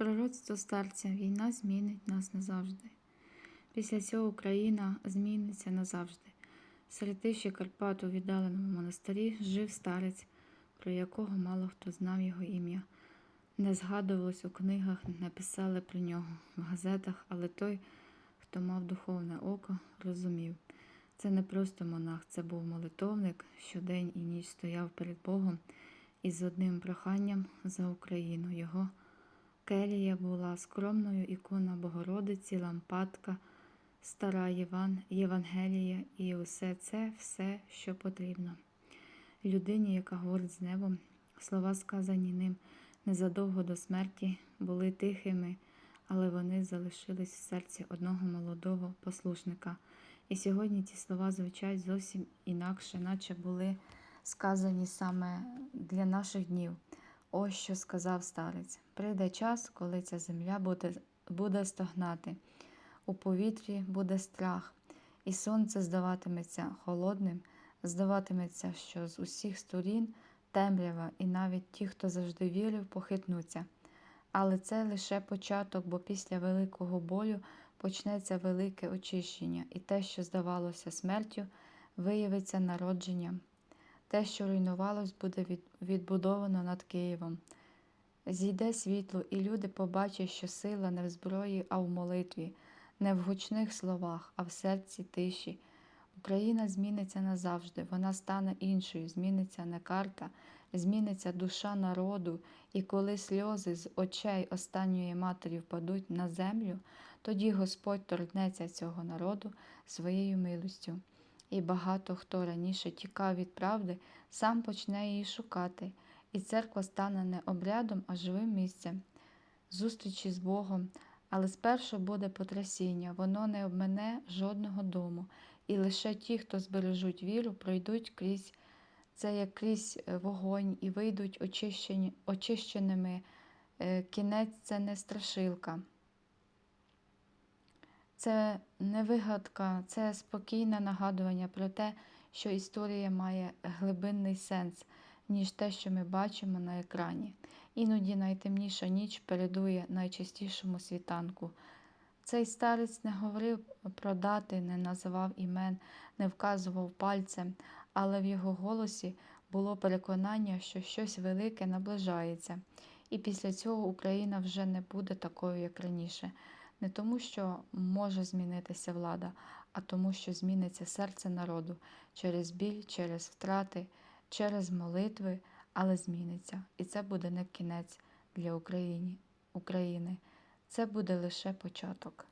Пророцтво старця війна змінить нас назавжди. Після цього Україна зміниться назавжди. Серед тиші Карпат у віддаленому монастирі жив старець, про якого мало хто знав його ім'я. Не згадувалось у книгах, не писали про нього в газетах, але той, хто мав духовне око, розумів. Це не просто монах, це був молитовник, що день і ніч стояв перед Богом із одним проханням за Україну. Його келія була скромною ікона Богородиці, лампадка, стара Єван, Євангелія і усе це все, що потрібно. Людині, яка говорить з небом, слова, сказані ним незадовго до смерті, були тихими, але вони залишились в серці одного молодого послушника. І сьогодні ті слова звучать зовсім інакше, наче були сказані саме для наших днів. Ось що сказав старець: прийде час, коли ця земля буде, буде стогнати, у повітрі буде страх, і сонце здаватиметься холодним, здаватиметься, що з усіх сторін темрява, і навіть ті, хто завжди вірив, похитнуться. Але це лише початок, бо після великого болю почнеться велике очищення, і те, що здавалося смертю, виявиться народженням. Те, що руйнувалось, буде відбудовано над Києвом. Зійде світло, і люди побачать, що сила не в зброї, а в молитві, не в гучних словах, а в серці тиші. Україна зміниться назавжди, вона стане іншою, зміниться не карта, зміниться душа народу, і коли сльози з очей останньої матері впадуть на землю, тоді Господь торкнеться цього народу своєю милостю. І багато хто раніше тікав від правди, сам почне її шукати, і церква стане не обрядом, а живим місцем, зустрічі з Богом. Але спершу буде потрясіння, воно не обмене жодного дому, і лише ті, хто збережуть віру, пройдуть крізь це як крізь вогонь і вийдуть очищеними. Кінець це не страшилка. Це не вигадка, це спокійне нагадування про те, що історія має глибинний сенс, ніж те, що ми бачимо на екрані. Іноді найтемніша ніч передує найчастішому світанку. Цей старець не говорив про дати, не називав імен, не вказував пальцем, але в його голосі було переконання, що щось велике наближається, і після цього Україна вже не буде такою, як раніше. Не тому, що може змінитися влада, а тому, що зміниться серце народу через біль, через втрати, через молитви, але зміниться. І це буде не кінець для України. України. Це буде лише початок.